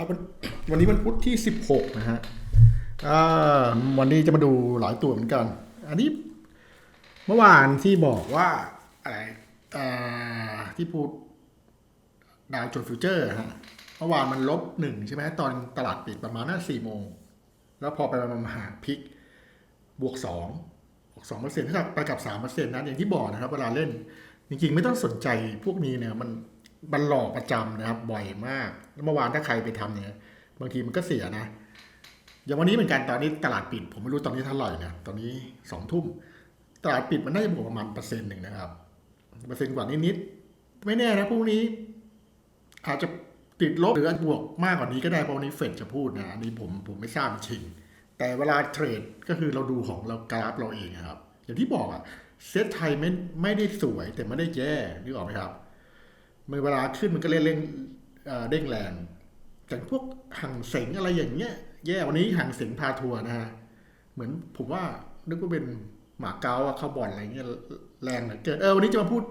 ครับวันนี้มันพุธที่ 16 นะฮะวันนี้จะมาดูหลายตัวเหมือนกัน อันนี้เมื่อวานที่บอกว่าอะไรที่พูดดาวโจนฟิวเจอร์ฮะเมื่อวานมันลบหนึ่งใช่ไหมตอนตลาดปิดประมาณน่าสี่โมง แล้วพอไปมามาหาพลิกบวกสองบวกสองเปอร์เซ็นต์ถ้าไปกับสามเปอร์เซ็นต์นั้นอย่างที่บอกนะครับ เวลาเล่น จริงๆ ไม่ต้องสนใจพวกนี้เนี่ยมัน บันหลอกประจำนะครับบ่อยมากแล้วเมื่อวานถ้าใครไปทำเนี่ยบางทีมันก็เสียนะ อย่างวันนี้เหมือนกันตอนนี้ตลาดปิด ผมไม่รู้ตอนนี้เท่าไหร่นะตอนนี้สองทุ่มตลาดปิดมันน่าจะบวกประมาณเปอร์เซ็นต์หนึ่งนะครับเปอร์เซ็นต์กว่านิดๆไม่แน่นะพรุ่งนี้ อาจจะติดลบหรืออาจจะบวกมากกว่านี้ก็ได้เพราะวันนี้เฟดจะพูดนะอันนี้ผมผมไม่ทราบจริงแต่เวลาเทรดก็คือเราดูของเรากราฟเราเองครับ อย่างที่บอกอะเซตไทยไม่ไม่ได้สวยแต่ไม่ได้แย่นึกออกไหมครับ มื่อเวลาขึ้นมันก็เล่นเร่งเด้งแรงอย่างพวกหังเสงอะไรอย่างเงี้ย แย่วันนี้หังเสงพาทัวร์นะฮะ เหมือนผมว่านึกว่าเป็นหมาเก๊าอะเข้าบ่อนอะไรเงี้ยแรงเหลือเกินเออวันนี้จะมาพูด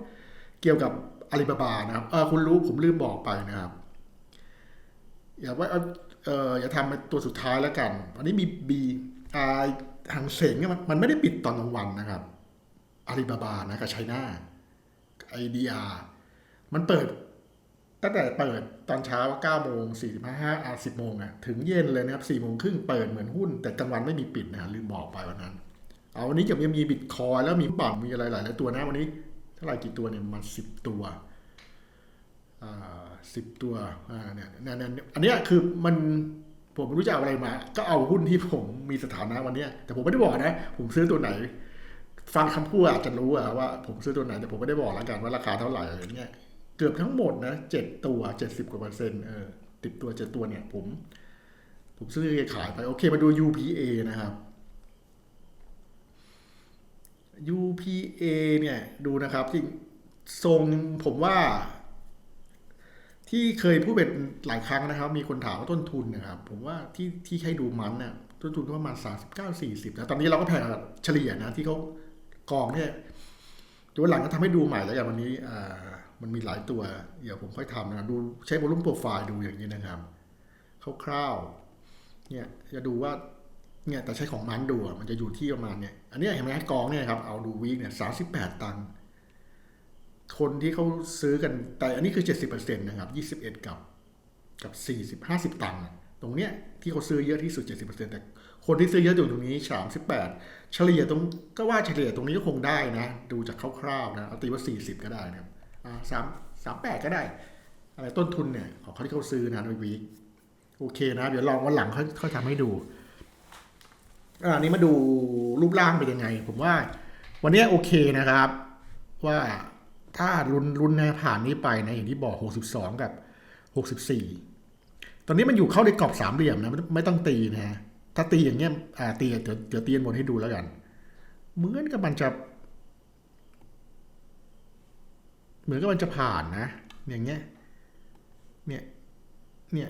เกี่ยวกับอาลีบาบานะครับเออคุณรู้ผมลืมบอกไปนะครับ อย่าว่าเอออย่าทำเป็นตัวสุดท้ายแล้วกันอันนี้มีบีอาหังเสงเนี่ยมันมันไม่ได้ปิดตอนกลางวันนะครับอาลีบาบานะกับไชน่าไอดีอา มันเปิด ตั้งแต่เปิดตอนเช้า9โมง45อะ10โมงอะถึงเย็นเลยนะครับ4โมงครึ่งเปิดเหมือนหุ้น แต่กลางวันไม่มีปิดนะลืมบอกไปวันนั้น เอาวันนี้จะมีบิตคอยแล้วมีบัตรมีอะไรหลายๆตัวนะวันนี้เท่าไหร่กี่ตัวเนี่ยมัน10ตัวอ่าสิบตัวอ่าเนี่ยเนี่ยเนี่ยอันนี้คือมันผมรู้จะเอาอะไรมา ก็เอาหุ้นที่ผมมีสถานะวันนี้แต่ผมไม่ได้บอกนะ ผมซื้อตัวไหน ฟังคำพูดอาจจะรู้อะว่าผมซื้อตัวไหนแต่ผมไม่ได้บอกแล้วกันว่าราคาเท่าไหร่อะไรเงี้ย เกือบทั้งหมดนะเจ็ดตัวเจ็ดสิบกว่าเปอร์เซ็นต์เออติดตัวเจ็ดตัวเนี่ย ผมผมซื้อขายไป โอเค มาดู UPA นะครับ UPA เนี่ย ดูนะครับที่ทรงผมว่า ที่เคยพูดเป็นหลายครั้งนะครับ มีคนถามว่าต้นทุนนะครับ ผมว่าที่ที่ให้ดูมันเนี่ยต้นทุนก็ประมาณสามสิบเก้าสี่สิบนะตอนนี้เราก็แพงกับเฉลี่ยนะ ที่เขากองเนี่ยเดี๋ยวหลังก็ทำให้ดูใหม่แล้วกันวันนี้อ่า มันมีหลายตัว เดี๋ยวผมค่อยทำนะดูใช้โวลุ่มโปรไฟล์ดูอย่างนี้นะครับคร่าวๆเนี่ยจะดูว่าเนี่ยแต่ใช้ของมันดูมันจะอยู่ที่ประมาณเนี่ยอันนี้เห็นไหมกองเนี่ยครับเอาดูวีคเนี่ยสาสิบแปดตังค์คนที่เขาซื้อกันแต่อันนี้คือเจ็ดสิบเปอร์เซ็นต์นะครับยี่สิบเอ็ดกับกับสี่สิบห้าสิบตังค์ตรงเนี้ยที่เขาซื้อเยอะที่สุดเจ็ดสิบเปอร์เซ็นต์แต่คนที่ซื้อเยอะอยู่ตรงนี้สามสิบแปดเฉลี่ยตรงก็ว่าเฉลี่ยตรงนี้ก็คงได้นะ ดูจากคร่าวๆนะเอาตีว่าสี่สิบก็ได้นะครับ สามสามแปดก็ได้ อะไรต้นทุนเนี่ยของเขาที่เขาซื้อนะในวีโอเคนะ เดี๋ยวลองวันหลังเขาเขาทำให้ดูอะอันนี้มาดูรูปร่างเป็นยังไง ผมว่า วันนี้โอเคนะครับ ว่าถ้ารุนรุนแนผ่านนี้ไปนะอย่างที่บอก 62 กับ 64 ตอนนี้มันอยู่เข้าในกรอบสามเหลี่ยมนะไม่ไม่ต้องตีนะฮะถ้าตีอย่างเงี้ยอ่าตีเดี๋ยวเดี๋ยวตีบนให้ดูแล้วกัน เหมือนกับมันจะ เหมือนกับมันจะผ่านนะ อย่างเงี้ย เนี่ย เนี่ย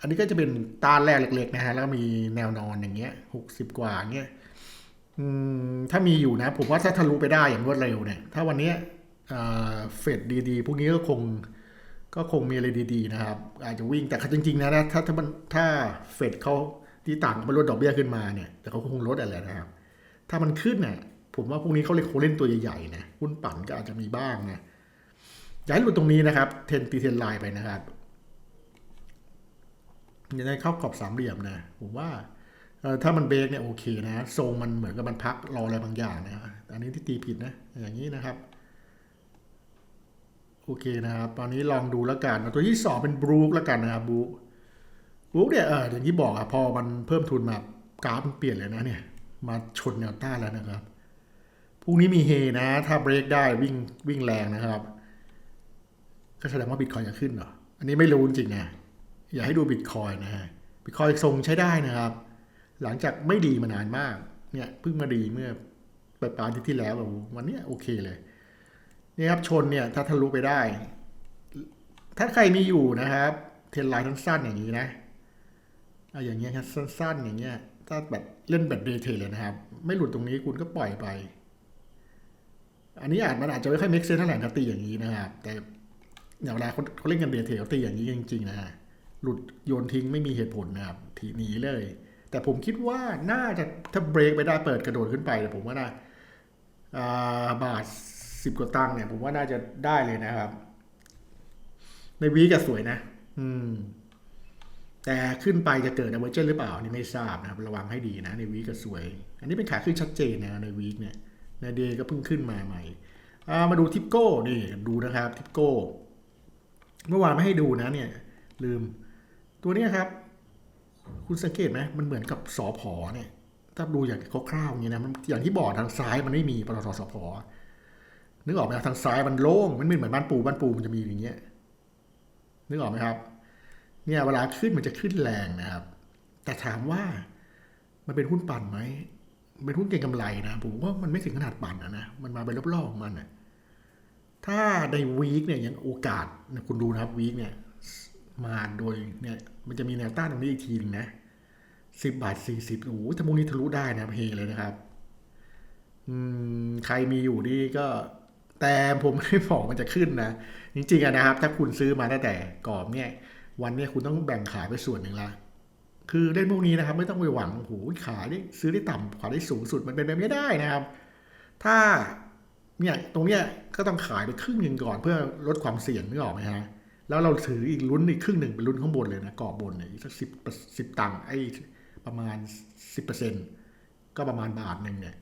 อันนี้ก็จะเป็นตาแรกเล็กๆนะฮะ แล้วก็มีแนวนอนอย่างเงี้ยหกสิบกว่าเงี้ยอืมถ้ามีอยู่นะ ผมว่าถ้าทะลุไปได้อย่างรวดเร็วเนี่ย ถ้าวันนี้เอ่อเฟดดีๆ พวกนี้ก็คงก็คงมีอะไรดีๆนะครับ อาจจะวิ่งแต่จริงๆนะถ้าถ้ามันถ้าเฟดเขาที่ต่างมันลดดอกเบี้ยขึ้นมาเนี่ย แต่เขาคงลดอะไรนะครับ ถ้ามันขึ้นเนี่ยผมว่าพวกนี้เขาเลยคเล่นตัวใหญ่ๆนะหุ้นปั่นก็อาจจะมีบ้างนะ ย่าให้หลุดตรงนี้นะครับเทนตีเทนไลน์ไปนะครับยังไงเข้ากรอบสามเหลี่ยมนะผมว่าถ้ามันเบรกเนี่ยโอเคนะทรงมันเหมือนกับมันพักรออะไรบางอย่างนะอันนี้ที่ตีผิดนะ อย่างนี้นะครับ โอเคนะครับ ตอนนี้ลองดูแล้วกันตัวที่สองเป็นบรูคแล้วกันนะครับบรูคบรูคเนี่ยเอออย่างที่บอกอะพอมันเพิ่มทุนมากราฟมันเปลี่ยนเลยนะเนี่ย มาชนแนวต้านแล้วนะครับพรุ่งนี้มีเฮนะ ถ้าเบรกได้วิ่งวิ่งแรงนะครับ ก็แสดงว่าบิตคอยจะขึ้นเหรอ อันนี้ไม่รู้จริงๆนะ อย่าให้ดูบิตคอยนะฮะบิตคอยทรงใช้ได้นะครับ หลังจากไม่ดีมานานมาก เนี่ยเพิ่งมาดีเมื่อปลายปลายอาทิตย์ที่แล้วแบบวันนี้โอเคเลยนี่ครับชนเนี่ยถ้าทะลุไปได้ ถ้าใครมีอยู่นะครับ เทรนไลน์สั้นๆอย่างนี้นะอะอย่างเงี้ยครับสั้นๆอย่างเงี้ย ถ้าแบบเล่นแบบเดย์เทเลยนะครับ ไม่หลุดตรงนี้คุณก็ปล่อยไป อันนี้อาจมันอาจจะไม่ค่อยเมคเซนเท่าไหร่นะตีอย่างนี้นะครับ แต่ อย่างเวลาเขาเล่นกันเดย์เทรดเขาตีอย่างนี้จริงๆนะฮะหลุดโยนทิ้งไม่มีเหตุผลนะครับทีหนีเลย แต่ผมคิดว่าน่าจะถ้าเบรกไปได้เปิดกระโดดขึ้นไปเนี่ผมว่าน่าบาทสิบกว่าตังค์เนี่ย ผมว่าน่าจะได้เลยนะครับ ในวีก็สวยนะ อืม แต่ขึ้นไปจะเกิด a เวอร์เจนหรือเปล่านี่ไม่ทราบนะครับ ระวังให้ดีนะ ในวีก็สวย อันนี้เป็นขาขึ้นชัดเจนนะในวีคเนี่ยในเดย์ก็เพิ่งขึ้นมาใหม่อ่ามาดูทิปโก้นี่ดูนะครับ ทิปโก้ เมื่อวานไม่ให้ดูนะเนี่ย ลืม ตัวนี้ครับ คุณสังเกตไหมมันเหมือนกับสอพอเนี่ย ถ้าดูอย่างคร่าวๆอย่างนี้นะอย่างที่บอกทางซ้ายมันไม่มีปตทสพนึกออกไหมทางซ้ายมันโล่งมันไม่เหมือนบ้านปูบ้านปูมันจะมีอย่างเงี้ยนึกออกไหมครับ เนี่ยเวลาขึ้นมันจะขึ้นแรงนะครับ แต่ถามว่ามันเป็นหุ้นปั่นไหมเป็นหุ้นเก็งกำไรนะผมว่ามันไม่ถึงขนาดปั่นนะนะมันมาเป็นรอบๆของมันนะ ถ้าในวีคเนี่ยยังโอกาสคุณดูนะครับวีคเนี่ยมาโดยเนี่ยมันจะมีแนวต้านตรงนี้อีกทีหนึงนะสิบบาทสี่สิบโอ้โหถ้าพวกนี้ทะลุได้นะเฮเลยนะครับอืมใครมีอยู่นี่ก็ แต่ผมไม่ได้บอกมันจะขึ้นนะ จริงๆนะครับ ถ้าคุณซื้อมาตั้งแต่กรอบเนี่ย วันเนี้ยคุณต้องแบ่งขายไปส่วนหนึ่งละคือเล่นพวกนี้นะครับ ไม่ต้องไปหวังโอ้โหขายได้ซื้อได้ต่ำขายได้สูงสุดมันเป็นไปไม่ได้นะครับ ถ้า เนี่ยตรงเนี้ยก็ต้องขายไปครึ่งหนึ่งก่อนเพื่อลดความเสี่ยงนึกออกไหมฮะ แล้วเราถืออีกลุ้นอีกครึ่งหนึ่งเป็นลุ้นข้างบนเลยนะกรอบบนเนี่ยสักสิบสิบตังค์ไอ้ประมาณสิบเปอร์เซ็นก็ประมาณบาทหนึ่งเนี่ย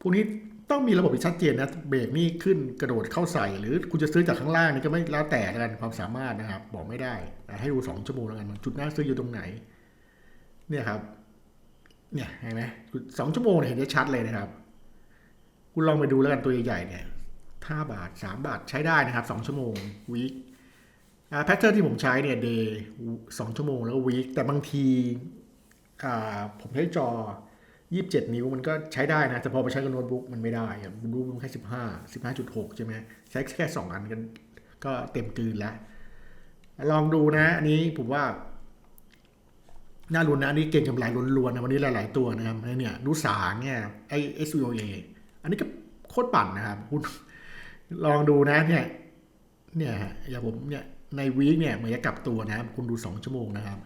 พวกนี้ต้องมีระบบที่ชัดเจนนะเบรกนี่ขึ้นกระโดดเข้าใส่ หรือคุณจะซื้อจากข้างล่างนี่ก็ไม่แล้วแต่กันความสามารถนะครับ บอกไม่ได้แต่ให้ดูสองชั่วโมงแล้วกันจุดน่าซื้ออยู่ตรงไหน เนี่ยครับ เนี่ยเห็นไหมสองชั่วโมงเห็นได้ชัดเลยนะครับ คุณลองไปดูแล้วกันตัวใหญ่ๆเนี่ยห้าบาทสามบาทใช้ได้นะครับสองชั่วโมงวีคแพทเทิร์นที่ผมใช้เนี่ยเดย์สองชั่วโมงแล้ววีคแต่บางทีอ่าผมใช้จอ 27 นิ้วมันก็ใช้ได้นะ แต่พอไปใช้กับโน้ตบุ๊กมันไม่ได้อะโน้ตบุ๊กมันแค่ 15 15.6 ใช่ไหมใช้แค่ 2 อันกันก็เต็มกืนแล้ว ลองดูนะ อันนี้ผมว่า น่ารุนนะ อันนี้เก่งกำไรล้วนๆนะวันนี้หลายๆตัวนะครับเนี่ยดูสาเนี่ยไอ SVOA อัันนี้ก็โคตรปั่นนะครับคุณลองดูนะเนี่ย เนี่ยฮะอย่างผมเนี่ยในวีคเนี่ยเหมือนจะกลับตัวนะครับ คุณดูสองชั่วโมงนะครับ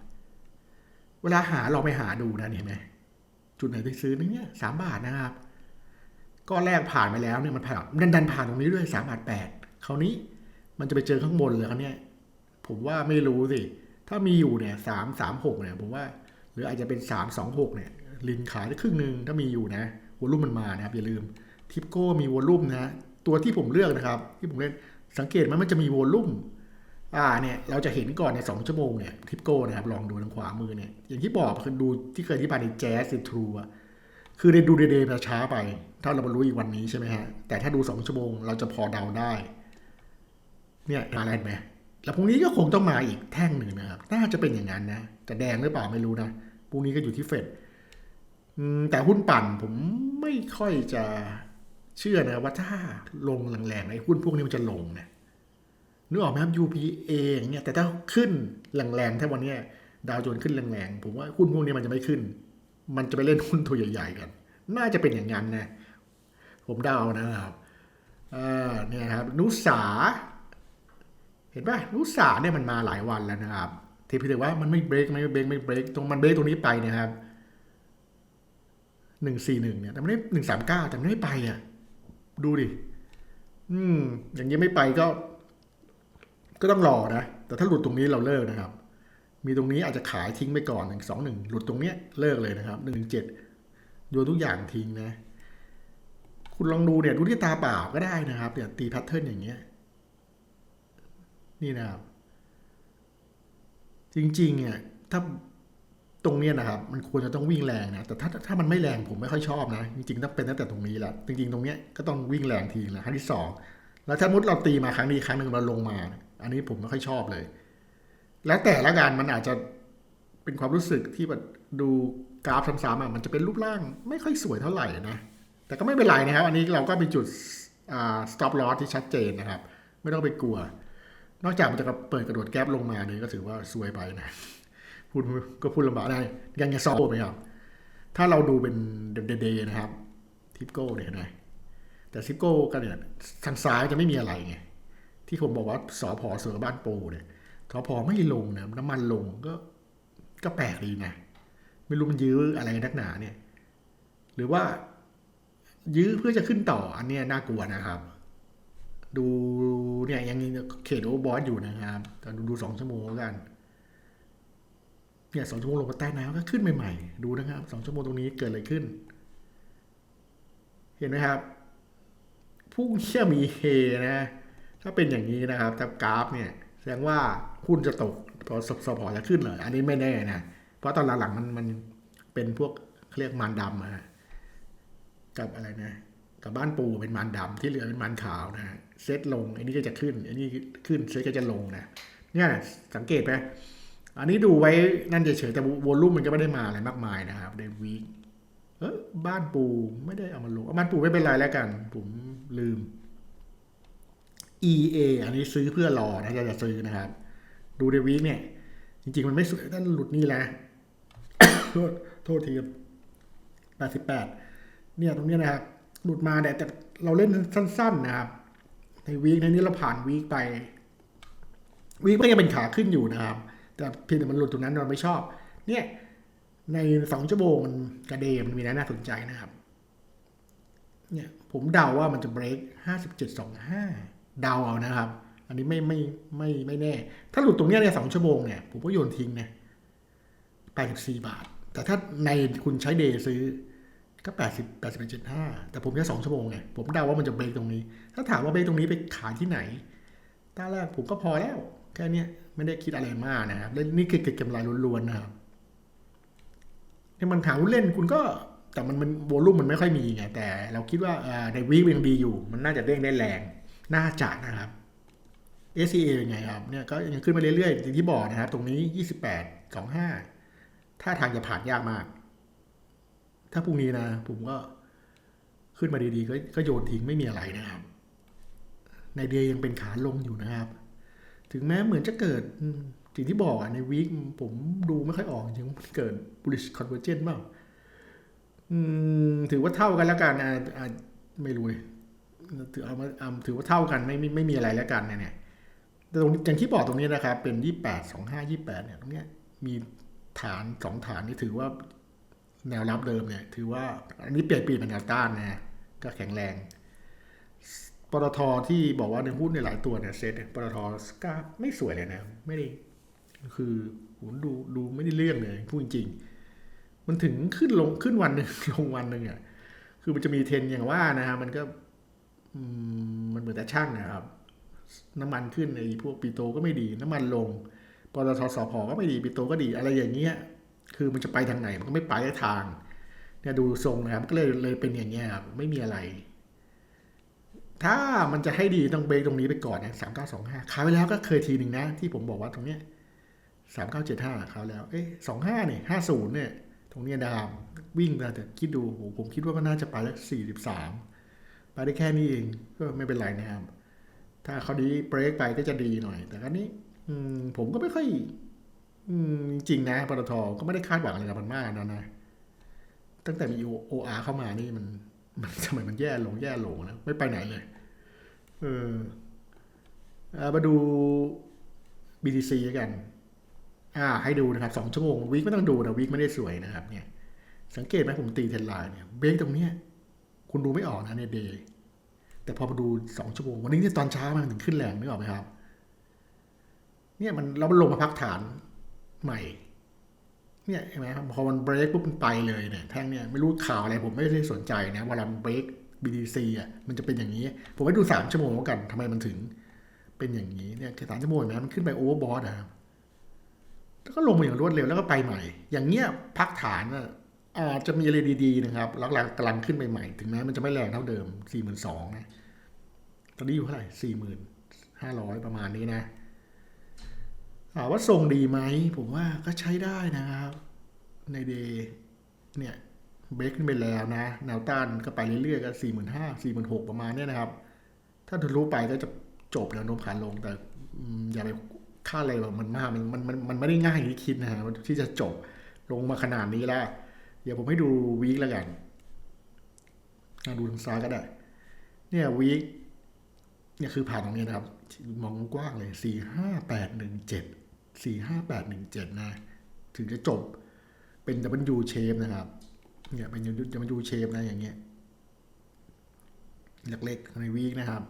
เวลาหาลองไปหาดูนะเห็นไหมจุดไหนที่ซื้อนี่เนี่ยสามบาทนะครับก้อนแรกผ่านไปแล้วเนี่ยมันผ่านดันดันผ่านตรงนี้ด้วยสามบาทแปดคราวนี้มันจะไปเจอข้างบนเลยครับเนี่ย ผมว่าไม่รู้สิ ถ้ามีอยู่เนี่ยสามสามหกเนี่ย ผมว่า หรืออาจจะเป็นสามสองหกเนี่ยลินขายได้ครึ่งหนึ่งถ้ามีอยู่นะวอลุ่มมันมานะครับ อย่าลืม ทิปโก้มีวอลุ่มนะตัวที่ผมเลือกนะครับ ที่ผมเล่นสังเกตไหมมันจะมีวอลุ่มอ่าเนี่ยเราจะเห็นก่อนในสองชั่วโมงเนี่ยทิปโก้นะครับลองดูทางขวามือเนี่ยอย่างที่บอกคือดูที่เคยอธิบายในแจ๊สในทรูอะคือในดูเดย์ๆช้าไป ถ้าเรามารู้อีกวันนี้ใช่ไหมฮะแต่ถ้าดูสองชั่วโมงเราจะพอเดาได้ เนี่ยมาแล้วไหมแล้วพรุ่งนี้ก็คงต้องมาอีกแท่งหนึ่งนะครับ น่าจะเป็นอย่างนั้นนะจะแดงหรือเปล่าไม่รู้นะพรุ่งนี้ก็อยู่ที่เฟดแต่หุ้นปั่นผมไม่ค่อยจะ เชื่อนะว่าถ้าลงแรงๆไอ้หุ้นพวกนี้มันจะลงนะนึกออกไหมครับ UPA อย่างเงี้ยแต่ถ้าขึ้นแรงๆถ้าวันนี้ดาวโจนส์ขึ้นแรงๆผมว่าหุ้นพวกนี้มันจะไม่ขึ้น มันจะไปเล่นหุ้นตัวใหญ่ ๆ กัน น่าจะเป็นอย่างนั้นนะผมเดานะครับอ่าเนี่ยครับ นุสา เห็นป่ะนุสาเนี่ยมันมาหลายวันแล้วนะครับที่พี่ถือว่ามันไม่เบรกไม่เบรกไม่เบรกตรงมันเบรกตรงนี้ไปเนะครับหนึ่งสี่หนึ่งเนี่ยแต่ไม่ได้หนึ่งสามเก้าแต่ไม่ได้ไปอะ ดูดิ อืม อย่างนี้ไม่ไปก็ ก็ต้องรอนะ แต่ถ้าหลุดตรงนี้เราเลิกนะครับ มีตรงนี้อาจจะขายทิ้งไปก่อนหนึ่งสองหนึ่งหลุดตรงเนี้ยเลิกเลยนะครับหนึ่งเจ็ดโยนทุกอย่างทิ้งนะ คุณลองดูเนี่ย ดูที่ตาเปล่าก็ได้นะครับเนี่ยตีแพทเทิร์นอย่างเงี้ย นี่นะครับ จริงๆเนี่ยถ้า ตรงเนี้ยนะครับมันควรจะต้องวิ่งแรงนะแต่ถ้าถ้ามันไม่แรงผมไม่ค่อยชอบนะ จริงๆต้องเป็นตั้งแต่ตรงนี้แล้วจริง ๆ ตรงเนี้ยก็ต้องวิ่งแรงทีนะครั้งที่สองแล้วถ้ามุดเราตีมาครั้งนี้ครั้งหนึ่งเราลงมา อันนี้ผมไม่ค่อยชอบเลย แล้วแต่ละการมันอาจจะเป็นความรู้สึกที่แบบดูกราฟซ้ำๆอะมันจะเป็นรูปร่างไม่ค่อยสวยเท่าไหร่นะแต่ก็ไม่เป็นไรนะครับ อันนี้เราก็เป็นจุดอ่า stop loss ที่ชัดเจนนะครับ ไม่ต้องไปกลัว นอกจากมันจะเปิดกระโดดแก๊ปลงมาเนี่ยก็ถือว่าซวยไปนะ พูดก็พูดลำบากได้ยังจะซอไหมครับถ้าเราดูเป็นเดย์นะครับทิปโก้เนี่ยนไหมแต่ทิปโก้กันเนี่ยทางซ้ายจะไม่มีอะไรไงที่ผมบอกว่าสอพอเสือบ้านปูเนี่ยทอพอไม่ลงนะน้ำมันลงก็ก็แปลกดีนะไม่รู้มันยื้ออะไรนักหนาเนี่ย หรือว่ายื้อเพื่อจะขึ้นต่ออันนี้น่ากลัวนะครับ ดูเนี่ยยังเขตโอเวอร์บอสอยู่นะครับแต่ดูดูสองชั่วโมงกัน เนี่ยสองชั่วโมงลงมาใต้น้ำก็ขึ้นใหม่ๆ ดูนะครับสองชั่วโมงตรงนี้เกิดอะไรขึ้น เห็นไหมครับ ผู้เชี่ยมีเฮนะ ถ้าเป็นอย่างนี้นะครับถ้ากราฟเนี่ย แสดงว่าหุ้นจะตกพอสพอจะขึ้นเหรออันนี้ไม่แน่นะ เพราะตอนหลังๆมันมันเป็นพวกเรียกมันดำอะกับอะไรนะกับบ้านปูเป็นมันดำที่เหลือเป็นมันขาวนะเซตลง อันนี้ก็จะขึ้น อันนี้ขึ้นเซตก็จะลงนะเนี่ยสังเกตไหม อันนี้ดูไว้นั่นเฉยๆแต่วอลลุ่มมันก็ไม่ได้มาอะไรมากมายนะครับในวีคเออบ้านปูไม่ได้เอามาลงบ้านปูไม่เป็นไรแล้วกัน ผมลืม EA อันนี้ซื้อเพื่อรอนะจะจะซื้อนะครับ ดูในวีคเนี่ย จริง ๆ มันไม่สวยถ้าหลุดนี่แหละโทษโทษทีแปดสิบแปดเนี่ยตรงนี้นะครับ หลุดมาแต่แต่เราเล่นสั้น ๆ นะครับ ในวีคในนี้เราผ่านวีคไป วีคก็ยังเป็นขาขึ้นอยู่นะครับ แต่เพียงแต่มันหลุดตรงนั้นเราไม่ชอบ เนี่ยในสองชั่วโมงมันกระเดมมันมีน่าสนใจนะครับเนี่ยผมเดาว่ามันจะเบรกห้าสิบเจ็ดสองห้าเดาเอานะครับ อันนี้ไม่ไม่ไม่ไม่แน่ ถ้าหลุดตรงเนี้ยในสองชั่วโมงเนี่ยผมก็โยนทิ้งนะแปดสิบสี่บาท แต่ถ้าในคุณใช้เดย์ซื้อก็แปดสิบแปดสิบเจ็ดห้าแต่ผมแค่สองชั่วโมงไงผมเดาว่ามันจะเบรกตรงนี้ ถ้าถามว่าเบรกตรงนี้ไปขายที่ไหนตาแรกผมก็พอแล้ว แค่เนี้ยไม่ได้คิดอะไรมากนะครับและนี่คือเก็บกำไรล้วนๆนะครับในมันหาหุ้นเล่นคุณก็แต่มันมันโวลุ่มมันไม่ค่อยมีไงแต่ เราคิดว่าอ่าในวีคยังดีอยู่ มันน่าจะเด้งได้แรงน่าจะนะครับ SCA เป็นไงครับเนี่ยก็ยังขึ้นมาเรื่อยๆอย่างที่บอกนะครับ ตรงนี้ 28 25 ถ้าทางจะผ่านยากมาก ถ้าพรุ่งนี้นะ ผมก็ขึ้นมาดีๆ ก็ก็โยนทิ้งไม่มีอะไรนะครับ ในเดย์ยังเป็นขาลงอยู่นะครับ ถึงแม้เหมือนจะเกิดสิ่งที่บอกอะในวีคผมดูไม่ค่อยออกจริงเกิด bullish convergence บ้างถือว่าเท่ากันแล้วกันอะไม่รู้ถือเอามาเอาถือว่าเท่ากันไม่ไม่ไม่มีอะไรแล้วกันเนี่ยแต่ตรงอย่างที่บอกตรงนี้นะครับ เป็นยี่แปดสองห้ายี่แปดเนี่ยตรงเนี้ยมีฐานสองฐานนี่ถือว่าแนวรับเดิมเนี่ย ถือว่า อันนี้เปลี่ยนปีเป็นแนวต้านนะก็แข็งแรง ปตทที่บอกว่าในหุ้นในหลายตัวเนี่ยเซ็ตเนี่ยปตทกราไม่สวยเลยนะ ไม่ได้คือผมดูดูไม่ได้เรื่องเลยพูดจริง มันถึงขึ้นลงขึ้นวันหนึ่งลงวันหนึ่งอะคือมันจะมีเทรนอย่างว่านะฮะมันก็มันเหมือนแต่ช่างนะครับ น้ำมันขึ้นไอ้พวกปีโตก็ไม่ดี น้ำมันลงปตทสพก็ไม่ดีปีโตก็ดีอะไรอย่างเงี้ย คือมันจะไปทางไหนมันก็ไม่ไปทางเนี่ยดูทรงนะครับก็เลยเลยเป็นอย่างเงี้ยครับไม่มีอะไร ถ้ามันจะให้ดีต้องเบรกตรงนี้ไปก่อนนะสามเก้าสองห้าขายไปแล้วก็เคยทีหนึ่งนะ ที่ผมบอกว่าตรงเนี้ยสามเก้าเจ็ดห้าขายแล้ว เอ๊สองห้าเนี่ยห้าศูนย์เนี่ย ตรงเนี้ยดามวิ่งมาแต่คิดดูผมคิดว่าก็น่าจะไปแล้วสี่สิบสามไปได้แค่นี้เองก็ไม่เป็นไรนะครับ ถ้าเขาดีเบรกไปก็จะดีหน่อย แต่ครั้นี้อืมผมก็ไม่ค่อยจริงนะปตทก็ไม่ได้คาดหวังอะไรกับมันมากนะนะ ตั้งแต่มีโออาเข้ามานี่มัน มันทำไมมันแย่ลงแย่ลงนะ ไม่ไปไหนเลย เออมาดู BTC กัน อ่า ให้ดูนะครับสองชั่วโมงวีคไม่ต้องดูนะวีคไม่ได้สวยนะครับ เนี่ย สังเกตไหมผมตีเทรนไลน์เนี่ยเบรกตรงเนี้ยคุณดูไม่ออกนะในเดย์แต่พอมาดูสองชั่วโมง วันนี้ที่ตอนเช้ามันถึงขึ้นแรงนึกออกไหมครับ เนี่ยมันเราลงมาพักฐานใหม่ เนี่ยเห็นไหมครับพอมันเบรกปุ๊บมันไปเลยเนี่ยแท่งเนี่ยไม่รู้ข่าวอะไรผมไม่ได้สนใจนะเวลามันเบรก BTC อะมันจะเป็นอย่างนี้ ผมไปดูสามชั่วโมงกันทำไมมันถึง เป็นอย่างนี้เนี่ยแค่สามชั่วโมงนะมันขึ้นไปโอเวอร์บอทนะครับแล้วก็ลงมาอย่างรวดเร็วแล้วก็ไปใหม่ อย่างเงี้ยพักฐานอะอาจจะมีอะไรดีๆนะครับหลักๆกำลังขึ้นไปใหม่ ถึงแม้มันจะไม่แรงเท่าเดิม 4 2 0 0 0นะ ตอนนี้อยู่เท่าไหร่ 4,500 ประมาณนี้นะ ว่าทรงดีไหม ผมว่าก็ใช้ได้นะครับ ในเดย์เนี่ยเบรกขึ้นไปแล้วนะ แนวต้านก็ไปเรื่อยๆก็45,000 46,000ประมาณเนี้ยนะครับ ถ้าทะลุไปก็จะจบแนวโน้มขาลงแต่อย่าไปคาดอะไรว่ามันมากมันมันมันไม่ได้ง่ายอย่างที่คิดนะฮะที่จะจบลงมาขนาดนี้แล้วเดี๋ยวผมให้ดูวีคแล้วกันดูทางซ้ายก็ได้ เนี่ยวีคเนี่ยคือผ่านตรงนี้นะครับ มองกว้างเลยสี่ห้าแปดหนึ่งเจ็ด สี่ห้าแปดหนึ่งเจ็ดนะ ถึงจะจบเป็น W shape นะครับ เนี่ยเป็น W shape นะอย่างเงี้ยเล็กๆในวีคนะครับ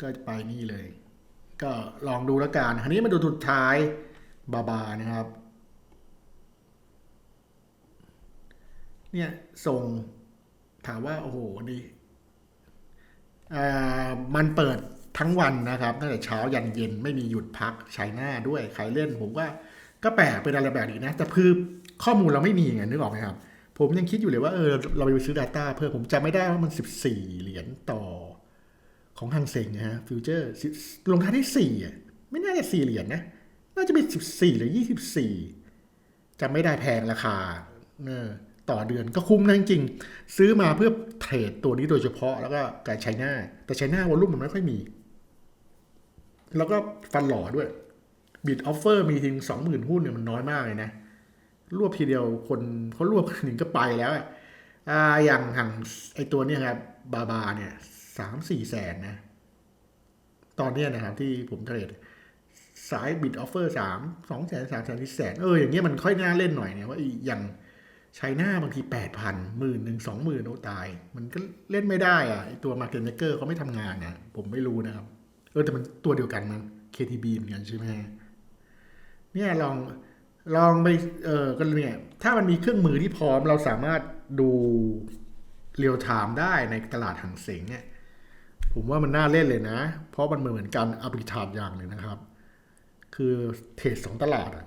ก็ไปนี่เลย ก็ลองดูแล้วกันอันนี้มาดูสุดท้ายบาบานะครับ เนี่ยส่งถามว่า โอ้โหนี่อ่ามันเปิด ทั้งวันนะครับตั้งแต่เช้ายันเย็นไม่มีหยุดพักใช้หน้าด้วยใครเล่นผมว่าก็แปลกเป็นอะไรแบบนี้นะ แต่คือข้อมูลเราไม่มีไงนึกออกไหมครับ ผมยังคิดอยู่เลยว่าเออเราไปซื้อ Data เพิ่มผมจำไม่ได้ว่ามัน 14 เหรียญต่อของฮังเซ็งนะฮะฟิวเจอร์ลงท้ายที่สี่อะไม่น่าจะสี่เหรียญนะน่าจะเป็นสิบสี่หรือยี่สิบสี่จำไม่ได้แพงราคาเออต่อเดือนก็คุ้มนะจริง ซื้อมาเพื่อเทรดตัวนี้โดยเฉพาะแล้วก็การใช้หน้า แต่ใช้หน้าวอลุ่มมันไม่ค่อยมี แล้วก็ฟันหล่อด้วยบิดออฟเฟอร์มีถึงสองหมื่นหุ้นเนี่ยมันน้อยมากเลยนะ รวบทีเดียวคนเขารวบหนึ่งก็ไปแล้วอะอ่าอย่างห่างไอตัวเนี้ยครับบาบาเนี่ยสามสี่แสนนะ ตอนนี้นะครับที่ผมเทรดสายบิดออฟเฟอร์สามสองแสนสามแสนสี่แสนเอออย่างเงี้ยมันค่อยน่าเล่นหน่อยเนี่ยว่าอีอย่างใช้หน้าบางทีแปดพันหมื่นหนึ่งสองหมื่นโอ้ตาย มันก็เล่นไม่ได้อะไอตัวมาร์เก็ตเมเกอร์เขาไม่ทำงานนะผมไม่รู้นะครับ ออแต่มันตัวเดียวกันมัน KTB เหมือนกันใช่ไหมเนี่ยลองลองไปเออก็เนี่ยถ้ามันมีเครื่องมือที่พร้อมเราสามารถดูเรียลไทม์ได้ในตลาดหังเสงเนี่ยผมว่ามันน่าเล่นเลยนะ เพราะมันเหมือนกันอัปริทานอย่างหนึ่งนะครับ คือเทรดสองตลาดอะ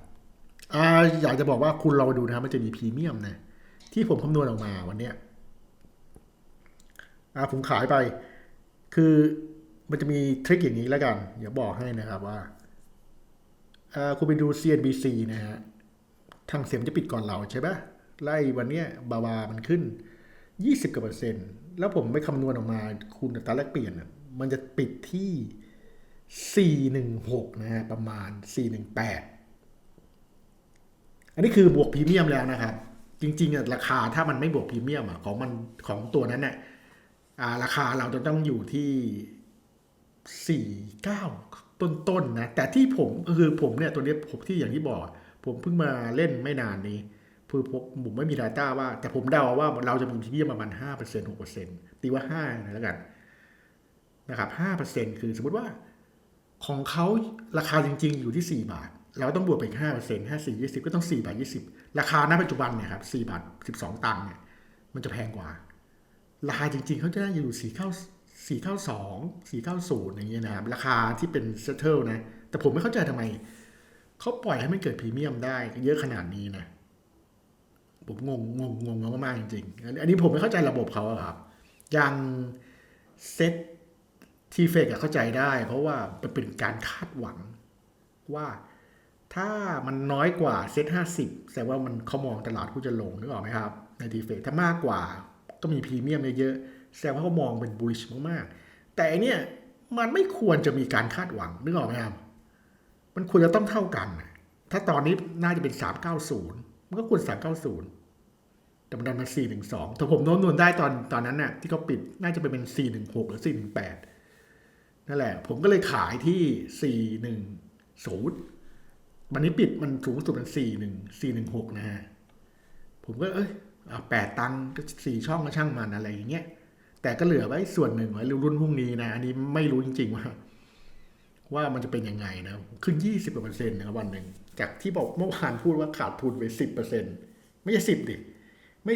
อ่าอยากจะบอกว่าคุณลองไปดูนะครับมันจะมีพรีเมียมนะที่ผมคำนวณออกมาวันเนี้ยอ่าผมขายไป คือ มันจะมีทริคอย่างนี้แล้วกัน เดี๋ยวบอกให้นะครับว่าคุณไปดู CNBC นะฮะ ทางเสียมจะปิดก่อนเราใช่ปะไล่วันเนี้ยบาวามันขึ้น 20กว่าเปอร์เซ็นต์ แล้วผมไปคำนวณออกมาคูณอัตราแลกเปลี่ยน มันจะปิดที่ 416 นะฮะ ประมาณ 418 อันนี้คือบวกพรีเมียมแล้วนะครับ จริงๆราคาถ้ามันไม่บวกพรีเมียมอะของมันของตัวนั้นเนี่ยราคาเราจะต้องอยู่ที่ 49 ต้นๆนะ แต่ที่ผมคือผมเนี่ยตัวนี้ผมที่อย่างที่บอก ผมเพิ่งมาเล่นไม่นานนี้คือผมผมไม่มี Data ว่า แต่ผมเดาว่าเราจะมีพรีเมียมประมาณห้าเปอร์เซ็นต์หกเปอร์เซ็นต์ตีว่าห้านะแล้วกันนะครับห้าเปอร์เซ็นต์คือสมมติว่าของเขาราคาจริง ๆ อยู่ที่สี่บาท เราต้องบวกไปอีกห้าเปอร์เซ็นต์ห้าสี่ยี่สิบก็ต้องสี่บาทยี่สิบราคาณปัจจุบันเนี่ยครับสี่บาทสิบสองตังค์เนี่ยมันจะแพงกว่า ราคาจริง ๆเขาจะได้อยู่สี่เข้าสี่เข้าสองสี่เข้าศูนย์อย่างเงี้ยนะครับ ราคาที่เป็นเซตเทิลนะ แต่ผมไม่เข้าใจทำไม เขาปล่อยให้มันเกิดพรีเมียมได้เยอะขนาดนี้นะ ผมงงงงงงมากๆจริงๆ อันนี้ผมไม่เข้าใจระบบเขาอะครับ อย่างเซตทีเฟกเข้าใจได้ เพราะว่ามันเป็นการคาดหวังว่าถ้ามันน้อยกว่าเซตห้าสิบแสดงว่ามันเขามองตลาดผู้จะลงนึกออกไหมครับ ในทีเฟกถ้ามากกว่าก็มีพรีเมียมเยอะๆ แสดงว่าเขามองเป็นบูล i ชมากๆ แต่อันเนี้ยมันไม่ควรจะมีการคาดหวังนึกออกไหมครับ มันควรจะต้องเท่ากัน ถ้าตอนนี้น่าจะเป็น 390 มันก็ควร 390 แต่มันดันมา 412แต่ผมโน้มนวลได้ตอนตอนนั้นน่ะที่เขาปิดน่าจะเป็นเป็น 416 หรือ 418 นั่นแหละ ผมก็เลยขายที่ 410 วันนี้ปิดมันสูงสุดเป็น 41 416 นะฮะ ผมก็เอ้ยเอาแปดตังค์ก็สี่ช่องก็ช่างมันอะไรอย่างเงี้ย แต่ก็เหลือไว้ส่วนหนึ่งไว้รุ่นพรุ่งนี้นะอันนี้ไม่รู้จริง ๆ ว่า ว่ามันจะเป็นยังไงนะ ขึ้น 20กว่าเปอร์เซ็นต์นะครับวันหนึ่ง จากที่บอกเมื่อวานพูดว่าขาดทุนไป 10เปอร์เซ็นต์ไม่ใช่สิบดิไม่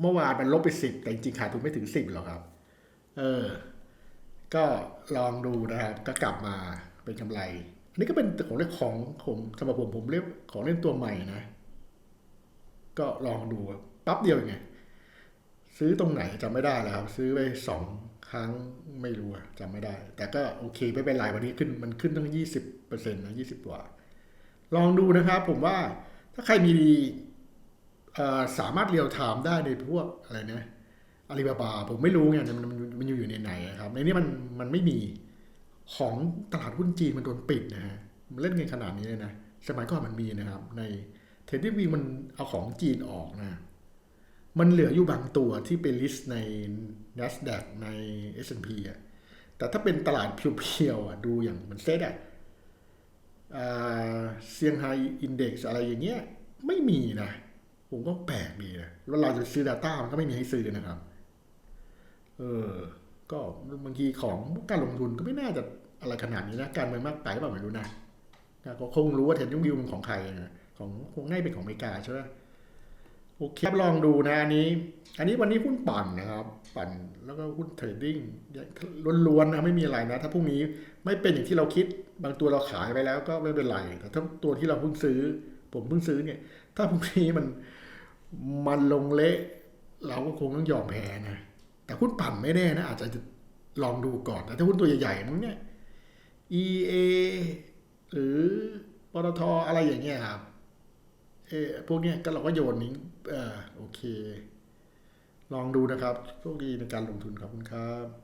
เมื่อวานมันลบไปสิบแต่จริงๆขาดทุนไม่ถึงสิบหรอกครับ เออ ก็ลองดูนะครับ ก็กลับมาเป็นกำไรอันนี้ก็เป็นของเล่นของผมสำหรับผมผมเรียกของเล่นตัวใหม่นะ ก็ลองดูปั๊บเดียวไง ซื้อตรงไหนจำไม่ได้แล้วครับ ซื้อไปสองครั้งไม่รู้อะจำไม่ได้ แต่ก็โอเคไม่เป็นไรวันนี้ขึ้นมันขึ้นตั้งยี่สิบเปอร์เซ็นต์นะยี่สิบกว่า ลองดูนะครับ ผมว่าถ้าใครมีสามารถเรียลไทม์ได้ในพวกอะไรนะอาลีบาบาผมไม่รู้ไงมันมันอยู่ในไหนครับ ในนี้มันมันไม่มีของตลาดหุ้นจีนมันโดนปิดนะฮะมันเล่นเงินขนาดนี้เลยนะ สมัยก่อนมันมีนะครับ ในเทรดดิ้งวีมันเอาของจีนออกนะ มันเหลืออยู่บางตัวที่เป็นลิสต์ใน NASDAQ ใน S&P อะแต่ถ้าเป็นตลาดเพียวๆอะดูอย่างมันเซ็ตอะเซี่ยงไฮ้อินเด็กซ์อะไรอย่างเงี้ยไม่มีนะ ผมก็แปลกดีนะแล้วเราจะซื้อ Data มันก็ไม่มีให้ซื้อนะครับ เออ ก็บางทีของการลงทุนก็ไม่น่าจะอะไรขนาดนี้นะ การเมืองมากไปเปล่าไม่รู้นะก็คงรู้ว่าเทนยุ่งวิวมันของใครนะของคงง่ายเป็นของอเมริกาใช่ไหม โอเคครับลองดูนะอันนี้ อันนี้วันนี้หุ้นปั่นนะครับ ปั่นแล้วก็หุ้นเทรดดิ้งล้วนๆนะไม่มีอะไรนะ ถ้าพรุ่งนี้ไม่เป็นอย่างที่เราคิดบางตัวเราขายไปแล้วก็ไม่เป็นไรแต่ถ้าตัวที่เราเพิ่งซื้อ ผมเพิ่งซื้อเนี่ย ถ้าพรุ่งนี้มันมันลงเละเราก็คงต้องยอมแพ้นะ แต่หุ้นปั่นไม่แน่นะ อาจจะลองดูก่อนแต่ถ้าหุ้นตัวใหญ่ๆมั้งเนี่ย EA หรือปตทอะไรอย่างเงี้ยครับ เออพวกเนี้ยก็เราก็โยนนิ้งอ่าโอเค ลองดูนะครับโชคดีในการลงทุนครับคุณครับ